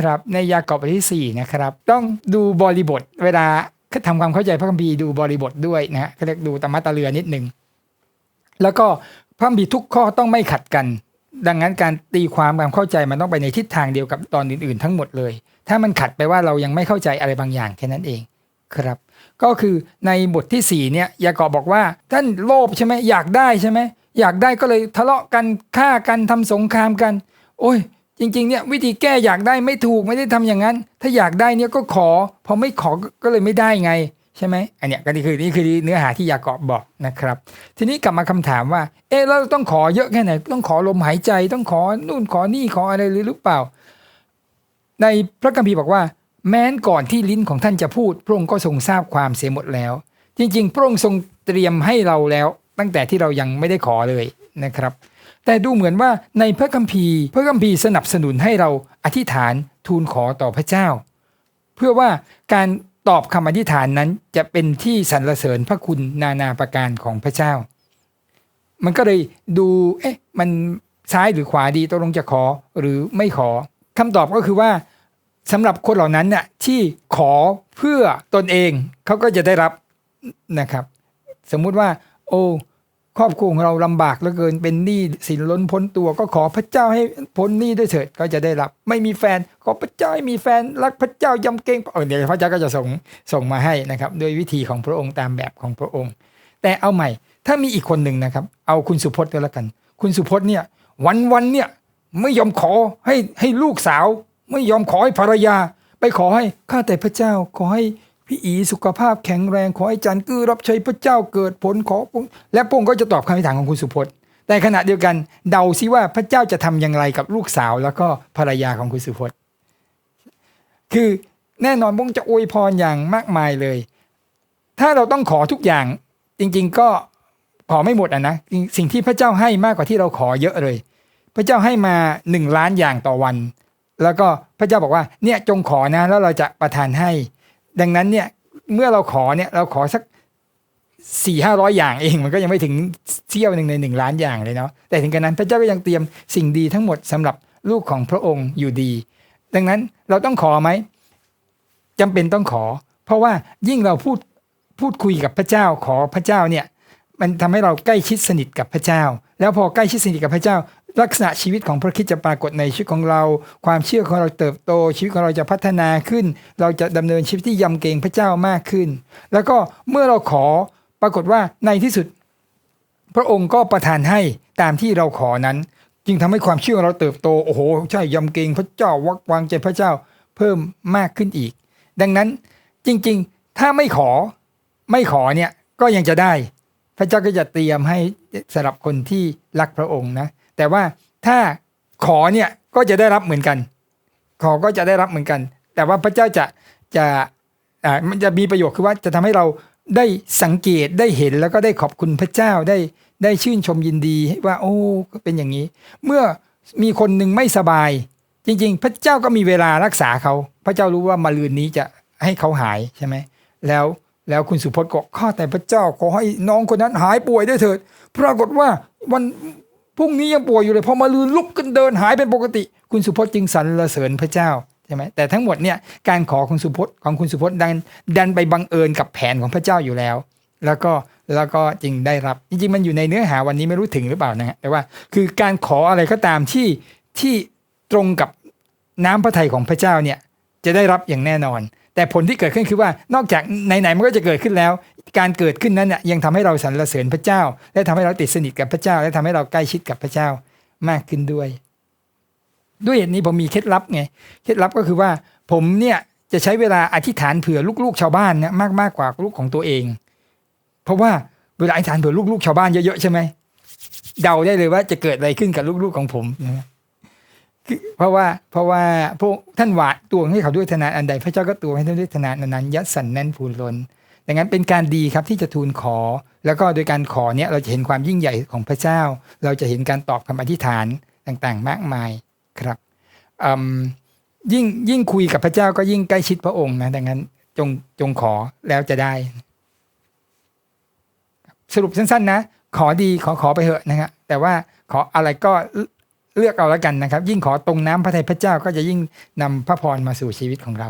ครับ ในยากอบบทที่ 4 นะครับ ต้องดูบริบท เวลาทำความเข้าใจพระคัมภีร์ดูบริบทด้วยนะฮะเรียกดูตามมาตราเรือนิดหนึ่งแล้วก็พระคัมภีร์ทุกข้อต้องไม่ขัดกัน ดังนั้นการตีความความเข้าใจมันต้องไปในทิศทางเดียวกับตอนอื่นๆ ทั้งหมดเลย ถ้ามันขัดไปว่าเรายังไม่เข้าใจอะไรบางอย่างแค่นั้นเองครับ ก็คือในบทที่4เนี่ยยากอบบอกว่า ท่านโลภใช่ไหมอยากได้ใช่ไหมอยากได้ก็เลยทะเลาะกันฆ่ากันทำสงครามกัน โอ้ย จริงๆเนี่ยวิธีแก้อยากได้ไม่ถูกไม่ได้ทำอย่างนั้น ถ้าอยากได้เนี่ยก็ขอ พอไม่ขอก็เลยไม่ได้ไงใช่ไหมอันเนี้ยก็นี่คือนี่คือเนื้อหาที่ยากอบบอกนะครับ ทีนี้กลับมาคำถามว่า เออเราต้องขอเยอะแค่ไหน ต้องขอลมหายใจต้องขอนู่นขอนี่ขออะไรหรือเปล่า ในพระคัมภีร์บอกว่า แม้นก่อนที่ลิ้นของท่านจะพูด พระองค์ก็ทรงทราบความเสียหมดแล้ว จริง ๆ พระองค์ทรงเตรียมให้เราแล้ว ตั้งแต่ที่เรายังไม่ได้ขอเลยนะครับ แต่ดูเหมือนว่าในพระคัมภีร์ พระคัมภีร์สนับสนุนให้เราอธิษฐานทูลขอต่อพระเจ้า เพื่อว่าการตอบคำอธิษฐานนั้นจะเป็นที่สรรเสริญพระคุณนานาประการของพระเจ้า มันก็เลยดูเอ๊ะมันซ้ายหรือขวาดีตกลงจะขอหรือไม่ขอคำตอบก็คือว่าสำหรับคนเหล่านั้นน่ะที่ขอเพื่อตนเองเขาก็จะได้รับนะครับ สมมุติว่า โอ้ ครอบครัวของเราลำบากเหลือเกินเป็นหนี้สินล้นพ้นตัวก็ขอพระเจ้าให้พ้นหนี้ด้วยเถิดก็จะได้รับ ไม่มีแฟนขอพระเจ้าให้มีแฟนรักพระเจ้ายำเกรงเออเดี๋ยวพระเจ้าก็จะส่งส่งมาให้นะครับด้วยวิธีของพระองค์ตามแบบของพระองค์ แต่เอาใหม่ ถ้ามีอีกคนหนึ่งนะครับ เอาคุณสุพจน์ก็แล้วกัน คุณสุพจน์เนี่ยวันวันเนี่ยไม่ยอมขอให้ให้ลูกสาว ไม่ยอมขอให้ภรรยา ไปขอให้ข้าแต่พระเจ้าขอให้ พี่อีสุขภาพแข็งแรงขอให้จันกือรับใช้พระเจ้าเกิดผลขอพงและพงก็จะตอบคำอธิษฐานของคุณสุพจน์แต่ขณะเดียวกันเดาซิว่าพระเจ้าจะทำอย่างไรกับลูกสาวแล้วก็ภรรยาของคุณสุพจน์ คือแน่นอนพงจะอวยพรอย่างมากมายเลย ถ้าเราต้องขอทุกอย่างจริง ๆก็ขอไม่หมดอะนะสิ่งที่พระเจ้าให้มากกว่าที่เราขอเยอะเลย พระเจ้าให้มาหนึ่งล้านอย่างต่อวัน แล้วก็พระเจ้าบอกว่าเนี่ยจงขอนะแล้วเราจะประทานให้ ดังนั้นเนี่ยเมื่อเราขอเนี่ยเราขอสักสี่ห้าร้อยอย่างเอง มันก็ยังไม่ถึงเที่ยวหนึ่งในหนึ่งล้านอย่างเลยเนาะแต่ถึงกระนั้นพระเจ้าก็ยังเตรียมสิ่งดีทั้งหมดสำหรับลูกของพระองค์อยู่ดี ดังนั้นเราต้องขอไหมจำเป็นต้องขอ เพราะว่ายิ่งเราพูดพูดคุยกับพระเจ้าขอพระเจ้าเนี่ยมันทำให้เราใกล้ชิดสนิทกับพระเจ้า แล้วพอใกล้ชิดสนิทกับพระเจ้า ลักษณะชีวิตของพระคริสต์จะปรากฏในชีวิตของเรา ความเชื่อของเราเติบโต ชีวิตของเราจะพัฒนาขึ้น เราจะดำเนินชีวิตที่ยำเกรงพระเจ้ามากขึ้น แล้วก็เมื่อเราขอปรากฏว่าในที่สุด พระองค์ก็ประทานให้ตามที่เราขอนั้น จึงทำให้ความเชื่อของเราเติบโตโอ้โหใช่ยำเกรงพระเจ้าวักวางใจพระเจ้าเพิ่มมากขึ้นอีก ดังนั้นจริงๆ ถ้าไม่ขอไม่ขอเนี่ยก็ยังจะได้ พระเจ้าก็จะเตรียมให้สำหรับคนที่รักพระองค์นะแต่ว่าถ้าขอเนี่ยก็จะได้รับเหมือนกัน ขอก็จะได้รับเหมือนกัน แต่ว่าพระเจ้าจะจะอ่ามันจะมีประโยชน์คือว่าจะทำให้เราได้สังเกตได้เห็นแล้วก็ได้ขอบคุณพระเจ้าได้ได้ชื่นชมยินดีว่า โอ้เป็นอย่างนี้ เมื่อมีคนหนึ่งไม่สบาย จริง ๆ พระเจ้าก็มีเวลารักษาเขา พระเจ้ารู้ว่ามาลืนนี้จะให้เขาหายใช่ไหมแล้วแล้วคุณสุพจน์ก็ข้าแต่พระเจ้าขอให้น้องคนนั้นหายป่วยด้วยเถิด ปรากฏว่าวัน พรุ่งนี้ยังป่วยอยู่เลยพอมาลืนลุกขึ้นเดินหายเป็นปกติ คุณสุพจน์จึงสรรเสริญพระเจ้าใช่ไหมแต่ทั้งหมดเนี่ยการขอของสุพจน์ของคุณสุพจน์ดันดันไปบังเอิญกับแผนของพระเจ้าอยู่แล้ว แล้วก็แล้วก็จึงได้รับจริงๆมันอยู่ในเนื้อหาวันนี้ไม่รู้ถึงหรือเปล่านะฮะแต่ว่าคือการขออะไรก็ตามที่ที่ตรงกับน้ำพระทัยของพระเจ้าเนี่ยจะได้รับอย่างแน่นอน แต่ผลที่เกิดขึ้นคือว่านอกจากไหนๆมันก็จะเกิดขึ้นแล้ว การเกิดขึ้นนั้นเนี่ยยังทำให้เราสรรเสริญพระเจ้า และทำให้เราติดสนิทกับพระเจ้า และทำให้เราใกล้ชิดกับพระเจ้ามากขึ้นด้วย ด้วยเหตุนี้ผมมีเคล็ดลับไงเคล็ดลับก็คือว่าผมเนี่ยจะใช้เวลาอธิษฐานเผื่อลูกๆชาวบ้านเนี่ยมากมากกว่าลูกของตัวเอง เพราะว่าเวลาอธิษฐานเผื่อลูกๆชาวบ้านเยอะๆใช่ไหมเดาได้เลยว่าจะเกิดอะไรขึ้นกับลูกๆของผมนะเพราะว่าเพราะว่าพวกท่านหวาดตวงให้เขาด้วยธนาอันใด พระเจ้าก็ตวงให้ท่านด้วยธนานั้นยัดสันแน่นผูนล้น ดังนั้นเป็นการดีครับที่จะทูลขอ แล้วก็โดยการขอเนี่ยเราจะเห็นความยิ่งใหญ่ของพระเจ้า เราจะเห็นการตอบคำอธิษฐานต่างๆ มากมายครับยิ่งยิ่งคุยกับพระเจ้าก็ยิ่งใกล้ชิดพระองค์นะดังนั้นจงจงขอแล้วจะได้ สรุปสั้นๆนะ ขอดีขอขอไปเถอะนะฮะแต่ว่าขออะไรก็เลือกเอาแล้วกันนะครับ ยิ่งขอตรงน้ำพระทัยพระเจ้าก็จะยิ่งนำพระพรมาสู่ชีวิตของเรา